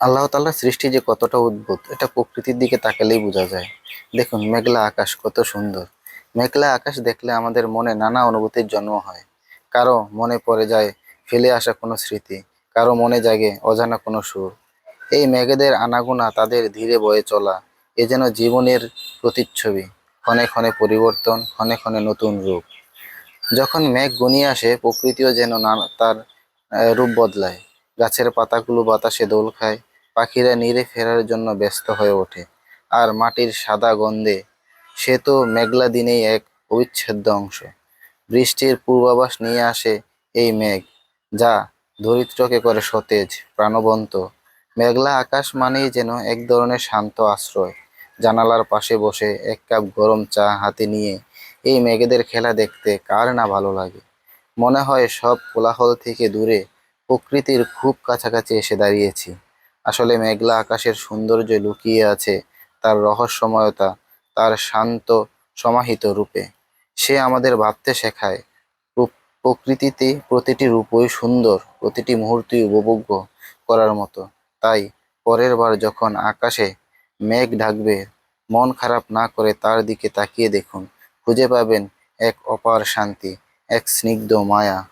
আল্লাহ তাআলার সৃষ্টি যে কতটা অদ্ভুত, এটা প্রকৃতির দিকে তাকালেই বোঝা যায়। দেখুন, মেঘলা আকাশ কত সুন্দর। মেঘলা আকাশ দেখলে আমাদের মনে নানা অনুভূতির জন্ম হয়। কারও মনে পড়ে যায় ফেলে আসা কোনো স্মৃতি, কারও মনে জাগে অজানা কোনো সুর। এই মেঘেদের আনাগোনা তাদের ধীরে বয়ে চলা, এ যেন জীবনের প্রতিচ্ছবি। ক্ষণে ক্ষণে পরিবর্তন, ক্ষণে ক্ষণে নতুন রূপ। যখন মেঘ ঘনিয়ে আসে, প্রকৃতিও যেন নানা, তার রূপ বদলায়। গাছের পাতাগুলো বাতাসে দোল খায় পাখিরা নীড়ে ফেরার জন্য ব্যস্ত হয়ে ওঠে, আর মাটির সাদা গন্ধে সে তো মেঘলা দিনেই এক অবিচ্ছেদ্য অংশ। বৃষ্টির পূর্বাভাস নিয়ে আসে এই মেঘ, যা ধরিত্রকে করে সতেজ, প্রাণবন্ত। মেঘলা আকাশ মানেই যেন এক ধরনের শান্ত আশ্রয়। জানালার পাশে বসে এক কাপ গরম চা হাতে নিয়ে এই মেঘেদের খেলা দেখতে কার না ভালো লাগে। মনে হয় সব কোলাহল থেকে দূরে প্রকৃতির খুব কাছাকাছি এসে দাঁড়িয়েছি। আসলে মেঘলা আকাশের সৌন্দর্য লুকিয়ে আছে তার রহস্যময়তা, তার শান্ত, সমাহিত রূপে। সে আমাদের ভাবতে শেখায়, প্র- প্রকৃতিতে প্রতিটি রূপই সুন্দর, প্রতিটি মুহূর্তই উপভোগ্য করার মতো। তাই পরের বার যখন আকাশে মেঘ ঢাকবে, মন খারাপ না করে তার দিকে তাকিয়ে দেখুন। খুঁজে পাবেন এক অপার শান্তি, এক স্নিগ্ধ মায়া।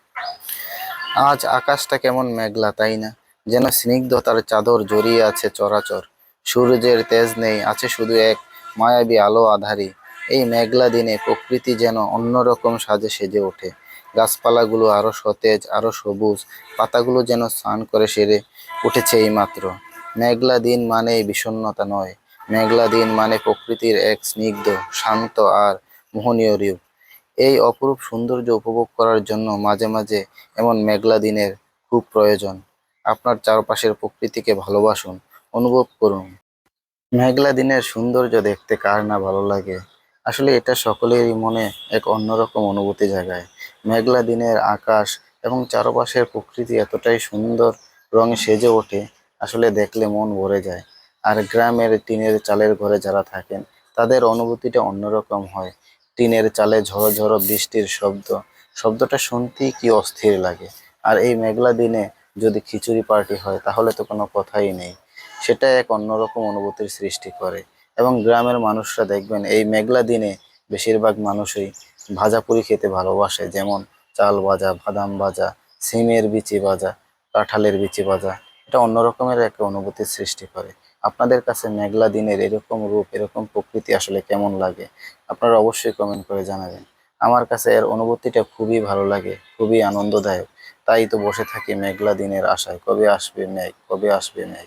আজ আকাশটা কেমন মেঘলা, তাই না? যেন স্নিগ্ধতার চাদর জড়িয়ে আছে চরাচর। সূর্যের তেজ নেই, আছে শুধু এক মায়াবী আলো আধারি। এই মেঘলা দিনে প্রকৃতি যেন অন্যরকম সাজে সেজে ওঠে। গাছপালাগুলো আরও সতেজ, আরও সবুজ, পাতাগুলো যেন স্নান করে সেরে উঠেছে এইমাত্র। মেঘলা দিন মানেই বিষণ্ণতা নয়। মেঘলা দিন মানে প্রকৃতির এক স্নিগ্ধ, শান্ত আর মোহনীয় রূপ। এই অপরূপ সৌন্দর্য উপভোগ করার জন্য মাঝে মাঝে এমন মেঘলা দিনের খুব প্রয়োজন। আপনার চারপাশের প্রকৃতিকে ভালোবাসুন, অনুভব করুন। মেঘলা দিনের সৌন্দর্য দেখতে কার না ভালো লাগে? আসলে এটা সকলেরই মনে এক অন্যরকম অনুভূতি জাগায়। মেঘলা দিনের আকাশ এবং চারপাশের প্রকৃতি এতটাই সুন্দর রঙে সেজে ওঠে, আসলে দেখলে মন ভরে যায়। আর গ্রামের টিনের চালের ঘরে যারা থাকেন, তাদের অনুভূতিটা অন্যরকম হয়। টিনের চালে ঝড়ো ঝড়ো বৃষ্টির শব্দ, শব্দটা শুনতেই কি অস্থির লাগে। আর এই মেঘলা দিনে যদি খিচুড়ি পার্টি হয়, তাহলে তো কোনো কথাই নেই। সেটা এক অন্যরকম অনুভূতির সৃষ্টি করে। এবং গ্রামের মানুষরা দেখবেন, এই মেঘলা দিনে বেশিরভাগ মানুষই ভাজা ভাজাপুরি খেতে ভালোবাসে, যেমন চাল ভাজা, বাদাম ভাজা, সিমের বিচি ভাজা, কাঁঠালের বিচি ভাজা। এটা অন্যরকমের একটা অনুভূতির সৃষ্টি করে। আপনাদের কাছে মেঘলা দিনের এরকম রূপ, এরকম প্রকৃতি আসলে কেমন লাগে? আপনারা অবশ্যই কমেন্ট করে জানাবেন। আমার কাছে এর অনুভূতিটা খুবই ভালো লাগে, খুবই আনন্দদায়ক। তাই তো বসে থাকি মেঘলা দিনের আশায়। কবে আসবে মেঘ? কবে আসবে মেঘ?